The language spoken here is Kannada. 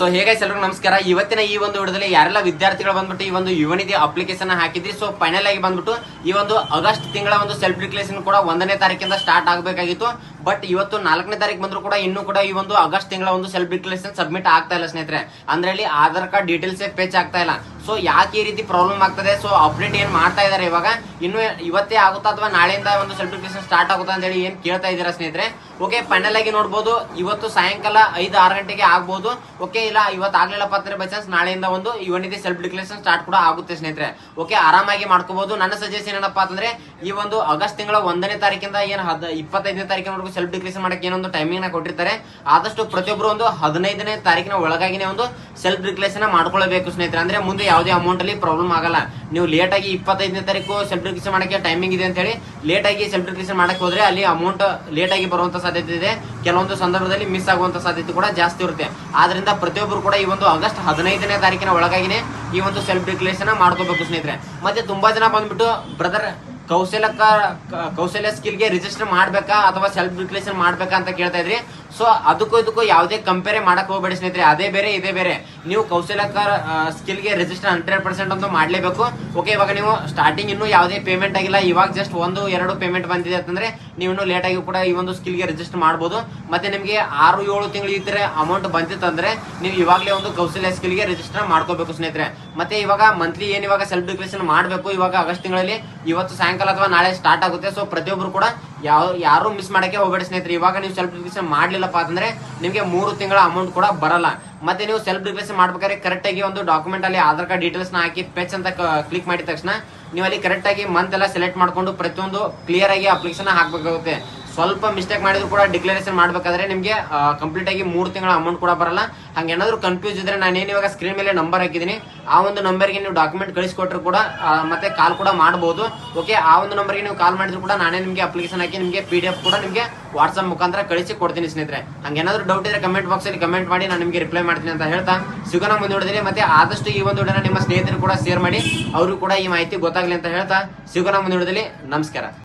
ಸೊ ಹೇಗೆ ಎಲ್ರಿಗೂ ನಮಸ್ಕಾರ. ಇವತ್ತಿನ ಈ ಒಂದು ವಿಡಿಯೋದಲ್ಲಿ ಯಾರೆಲ್ಲ ವಿದ್ಯಾರ್ಥಿಗಳು ಬಂದ್ಬಿಟ್ಟು ಈ ಒಂದು ಯುವನಿಧಿ ಅಪ್ಲಿಕೇಶನ್ ಹಾಕಿದ್ರಿ ಸೊ ಫೈನಲ್ ಆಗಿ ಬಂದ್ಬಿಟ್ಟು ಈ ಒಂದು ಆಗಸ್ಟ್ ತಿಂಗಳ ಒಂದು ಸೆಲ್ಫ್ ಡಿಕ್ಲೇಷನ್ ಕೂಡ ಒಂದನೇ ತಾರೀಕಿಂದ ಸ್ಟಾರ್ಟ್ ಆಗಬೇಕಾಗಿತ್ತು. ಬಟ್ ಇವತ್ತು ನಾಲ್ಕನೇ ತಾರೀಕು ಬಂದ್ರು ಕೂಡ ಇನ್ನೂ ಕೂಡ ಈ ಒಂದು ಆಗಸ್ಟ್ ತಿಂಗಳ ಒಂದು ಸೆಲ್ಫ್ ಡಿಕ್ಲೇಷನ್ ಸಬ್ಮಿಟ್ ಆಗ್ತಾ ಇಲ್ಲ ಸ್ನೇಹಿತರೆ. ಅಂದ್ರೆ ಇಲ್ಲಿ ಆಧಾರ್ ಕಾರ್ಡ್ ಡೀಟೇಲ್ಸ್ ಪೇಚ್ ಆಗ್ತಾ ಇಲ್ಲ. ಸೊ ಯಾಕೆ ಈ ರೀತಿ ಪ್ರಾಬ್ಲಮ್ ಆಗ್ತದೆ? ಸೊ ಅಪ್ಡೇಟ್ ಏನ್ ಮಾಡ್ತಾ ಇದಾರೆ ಇವಾಗ? ಇನ್ನು ಇವತ್ತೇ ಆಗುತ್ತಾ ಅಥವಾ ನಾಳೆಯಿಂದ ಒಂದು ಸೆಲ್ಫ್ ಡಿಕ್ಲೇಷನ್ ಸ್ಟಾರ್ಟ್ ಆಗುತ್ತಾ ಅಂತ ಹೇಳಿ ಏನ್ ಕೇಳ್ತಾ ಇದ್ದೀರಾ ಸ್ನೇಹಿತರೆ? ಓಕೆ ಫೈನಲ್ ಆಗಿ ನೋಡ್ಬೋದು. ಇವತ್ತು ಸಾಯಂಕಾಲ ಐದು ಆರು ಗಂಟೆಗೆ ಆಗ್ಬೋದು. ಓಕೆ ಇಲ್ಲ, ಇವತ್ತು ಆಗ್ಲಿಲ್ಲಪ್ಪ ಅಂದ್ರೆ ಬೈ ಚಾನ್ಸ್ ನಾಳೆಯಿಂದ ಒಂದು ಇವನಿದೆ ಸೆಲ್ಫ್ ಡಿಕ್ಲೇಷನ್ ಸ್ಟಾರ್ಟ್ ಕೂಡ ಆಗುತ್ತೆ ಸ್ನೇಹಿತರೆ. ಓಕೆ ಆರಾಮಾಗಿ ಮಾಡ್ಕೋಬಹುದು ನನ್ನ ಸಜೆಷನ್ ಏನಪ್ಪಾ ಅಂತಂದ್ರೆ, ಈ ಒಂದು ಆಗಸ್ಟ್ ತಿಂಗಳ ಒಂದನೇ ತಾರೀಕಿಂದ ಏನ್ ಹದ್, ಇಪ್ಪತ್ತೈದನೇ ತಾರೀಕಿನವರೆಗೂ ಸೆಲ್ಫ್ ಡಿಕ್ಲೇಷನ್ ಮಾಡಕ್ಕೆ ಏನೊಂದು ಟೈಮಿಂಗ್ನ ಕೊಟ್ಟಿರ್ತಾರೆ. ಆದಷ್ಟು ಪ್ರತಿಯೊಬ್ಬರು ಒಂದು ಹದಿನೈದನೇ ತಾರೀಕಿನ ಒಳಗಾಗಿನೇ ಒಂದು ಸೆಲ್ಫ್ ಡಿಕ್ಲೇಷನ್ ಮಾಡ್ಕೊಳ್ಬೇಕು ಸ್ನೇಹಿತರೆ. ಅಂದ್ರೆ ಮುಂದೆ ಯಾವುದೇ ಅಮೌಂಟ್ ಅಲ್ಲಿ ಪ್ರಾಬ್ಲಮ್ ಆಗಲ್ಲ. ನೀವು ಲೇಟ್ ಆಗಿ ಇಪ್ಪತ್ತೈದನೇ ತಾರೀಕು ಸೆಲ್ಫ್ ಡಿಕ್ಲೇಷನ್ ಮಾಡಕ್ಕೆ ಟೈಮಿಂಗ್ ಇದೆ ಅಂತ ಹೇಳಿ ಲೇಟ್ ಆಗಿ ಸೆಲ್ಫ್ ಡಿಕ್ಲೇಷನ್ ಮಾಡಕ್ಕೆ ಹೋದ್ರೆ ಅಲ್ಲಿ ಅಮೌಂಟ್ ಲೇಟ್ ಆಗಿ ಬರುವಂತ ಸಾಧ್ಯತೆ ಇದೆ. ಕೆಲವೊಂದು ಸಂದರ್ಭದಲ್ಲಿ ಮಿಸ್ ಆಗುವಂತ ಸಾಧ್ಯತೆ ಕೂಡ ಜಾಸ್ತಿ ಇರುತ್ತೆ. ಆದ್ರಿಂದ ಪ್ರತಿಯೊಬ್ಬರು ಕೂಡ ಈ ಒಂದು ಆಗಸ್ಟ್ ಹದಿನೈದನೇ ತಾರೀಕಿನ ಒಳಗಾಗಿನೇ ಈ ಒಂದು ಸೆಲ್ಫ್ ಡಿಕ್ಲೇಷನ್ ಮಾಡ್ಕೋಬೇಕು ಸ್ನೇಹಿತರೆ. ಮತ್ತೆ ತುಂಬಾ ಜನ ಬಂದ್ಬಿಟ್ಟು ಬ್ರದರ್ ಕೌಶಲ್ಯಕ ಕ- ಕೌಶಲ್ಯ ಸ್ಕಿಲ್ಗೆ ರಿಜಿಸ್ಟರ್ ಮಾಡ್ಬೇಕಾ ಅಥವಾ ಸೆಲ್ಫ್ ಡಿಕ್ಲೇಷನ್ ಮಾಡ್ಬೇಕಾ ಅಂತ ಕೇಳ್ತಾ ಇದ್ರಿ. ಸೊ ಅದಕ್ಕೂ ಇದಕ್ಕೂ ಯಾವುದೇ ಕಂಪೇರ್ ಮಾಡಕ್ ಹೋಗ್ಬೇಡಿ ಸ್ನೇಹಿತರೆ. ಅದೇ ಬೇರೆ, ಇದೇ ಬೇರೆ. ನೀವು ಕೌಶಲ್ಯಕರ ಸ್ಕಿಲ್ಗೆ ರಿಜಿಸ್ಟರ್ ಹಂಡ್ರೆಡ್ ಪರ್ಸೆಂಟ್ ಅಂತೂ ಮಾಡ್ಲೇಬೇಕು. ಓಕೆ ಇವಾಗ ನೀವು ಸ್ಟಾರ್ಟಿಂಗ್ ಇನ್ನೂ ಯಾವುದೇ ಪೇಮೆಂಟ್ ಆಗಿಲ್ಲ. ಇವಾಗ ಜಸ್ಟ್ ಒಂದು, ಎರಡು ಪೇಮೆಂಟ್ ಬಂದಿದೆ ಅಂತಂದ್ರೆ ನೀವು ಇನ್ನೂ ಲೇಟ್ ಆಗಿ ಕೂಡ ಈ ಒಂದು ಸ್ಕಿಲ್ಗೆ ರಿಜಿಸ್ಟರ್ ಮಾಡ್ಬೋದು. ಮತ್ತೆ ನಿಮಗೆ ಆರು, ಏಳು ತಿಂಗಳು ಇದ್ರೆ ಅಮೌಂಟ್ ಬಂದಿತ್ತಂದ್ರೆ ನೀವು ಇವಾಗಲೇ ಒಂದು ಕೌಶಲ್ಯ ಸ್ಕಿಲ್ಗೆ ರಿಜಿಸ್ಟರ್ ಮಾಡ್ಕೋಬೇಕು ಸ್ನೇಹಿತರೆ. ಮತ್ತೆ ಇವಾಗ ಮಂತ್ಲಿ ಏನು ಇವಾಗ ಸೆಲ್ಫ್ ಡಿಕ್ಲೇಷನ್ ಮಾಡಬೇಕು? ಇವಾಗ ಆಗಸ್ಟ್ ತಿಂಗಳಲ್ಲಿ ಇವತ್ತು ಸಾಯಂಕಾಲ ಅಥವಾ ನಾಳೆ ಸ್ಟಾರ್ಟ್ ಆಗುತ್ತೆ. ಸೊ ಪ್ರತಿಯೊಬ್ಬರು ಕೂಡ ಯಾವ, ಯಾರು ಮಿಸ್ ಮಾಡಕ್ಕೆ ಹೋಗಬೇಡಿ ಸ್ನೇಹಿತರೆ. ಇವಾಗ ನೀವು ಸೆಲ್ಫ್ ಡಿಕ್ಲೇಷನ್ ಮಾಡ್ಲಿಲ್ಲಪ್ಪ ಅಂತಂದ್ರೆ ನಿಮಗೆ ಮೂರು ತಿಂಗಳ ಅಮೌಂಟ್ ಕೂಡ ಬರಲ್ಲ. ಮತ್ತೆ ನೀವು ಸೆಲ್ಫ್ ರಿಪ್ಲೇಸ್ ಮಾಡ್ಬೇಕಾದ್ರೆ ಕರೆಕ್ಟ್ ಆಗಿ ಒಂದು ಡಾಕ್ಯುಮೆಂಟ್ ಅಲ್ಲಿ ಆಧಾರ್ ಕಾರ್ಡ್ ಡೀಟೇಲ್ಸ್ನ ಹಾಕಿ ಪೆಚ್ ಅಂತ ಕ್ಲಿಕ್ ಮಾಡಿದ ತಕ್ಷಣ ನೀವು ಅಲ್ಲಿ ಕರೆಕ್ಟ್ ಆಗಿ ಮಂತ್ ಎಲ್ಲ ಸೆಲೆಕ್ಟ್ ಮಾಡ್ಕೊಂಡು ಪ್ರತಿಯೊಂದು ಕ್ಲಿಯರ್ ಆಗಿ ಅಪ್ಲಿಕೇಶನ್ ಹಾಕ್ಬೇಕಾಗುತ್ತೆ. ಸ್ವಲ್ಪ ಮಿಸ್ಟೇಕ್ ಮಾಡಿದ್ರು ಕೂಡ ಡಿಕ್ಲರೇಷನ್ ಮಾಡಬೇಕಾದ್ರೆ ನಿಮಗೆ ಕಂಪ್ಲೀಟ್ ಆಗಿ ಮೂರು ತಿಂಗಳ ಅಮೌಂಟ್ ಕೂಡ ಬರಲ್ಲ. ಹಂಗೇನಾದ್ರೂ ಕನ್ಫ್ಯೂಸ್ ಇದ್ರೆ ನಾನು ಏನು ಇವಾಗ ಸ್ಕ್ರೀನ್ ಮೇಲೆ ನಂಬರ್ ಹಾಕಿದ್ದೀನಿ. ಆ ಒಂದು ನಂಬರ್ಗೆ ನೀವು ಡಾಕ್ಯುಮೆಂಟ್ ಕಳಿಸ್ಕೊಟ್ರು ಕೂಡ ಮತ್ತೆ ಕಾಲ್ ಕೂಡ ಮಾಡಬಹುದು ಓಕೆ ಆ ಒಂದು ನಂಬರ್ಗೆ ನೀವು ಕಾಲ್ ಮಾಡಿದ್ರು ಕೂಡ ನಾನೇ ನಿಮಗೆ ಅಪ್ಲಿಕೇಶನ್ ಹಾಕಿ ನಿಮಗೆ ಪಿ ಕೂಡ ನಿಮಗೆ ವಾಟ್ಸ್ಆಪ್ ಮುಖಾಂತರ ಕಳಿಸಿ ಕೊಡ್ತೀನಿ ಸ್ನೇಹಿತರೆ. ಹಂಗೇನಾದ್ರೂ ಡೌಟ್ ಇದ್ರೆ ಕಮೆಂಟ್ ಬಾಕ್ಸ್ ಅಲ್ಲಿ ಕಮೆಂಟ್ ಮಾಡಿ ನಾನು ನಿಮಗೆ ರಿಪ್ಲೈ ಮಾಡ್ತೀನಿ ಅಂತ ಹೇಳ್ತಾ ಸಿಗೋಣ ಮುಂದೆ ನೋಡಿದ್ರೆ ಮತ್ತೆ ಆದಷ್ಟು ಈ ಒಂದು ವಿಡಿಯೋನ ನಿಮ್ಮ ಸ್ನೇಹಿತರು ಕೂಡ ಶೇರ್ ಮಾಡಿ ಅವರು ಕೂಡ ಈ ಮಾಹಿತಿ ಗೊತ್ತಾಗ್ಲಿ ಅಂತ ಹೇಳ್ತಾ ಸಿಗೋಣ ಮುಂದೆ ನೋಡಿದಲ್ಲಿ ನಮಸ್ಕಾರ.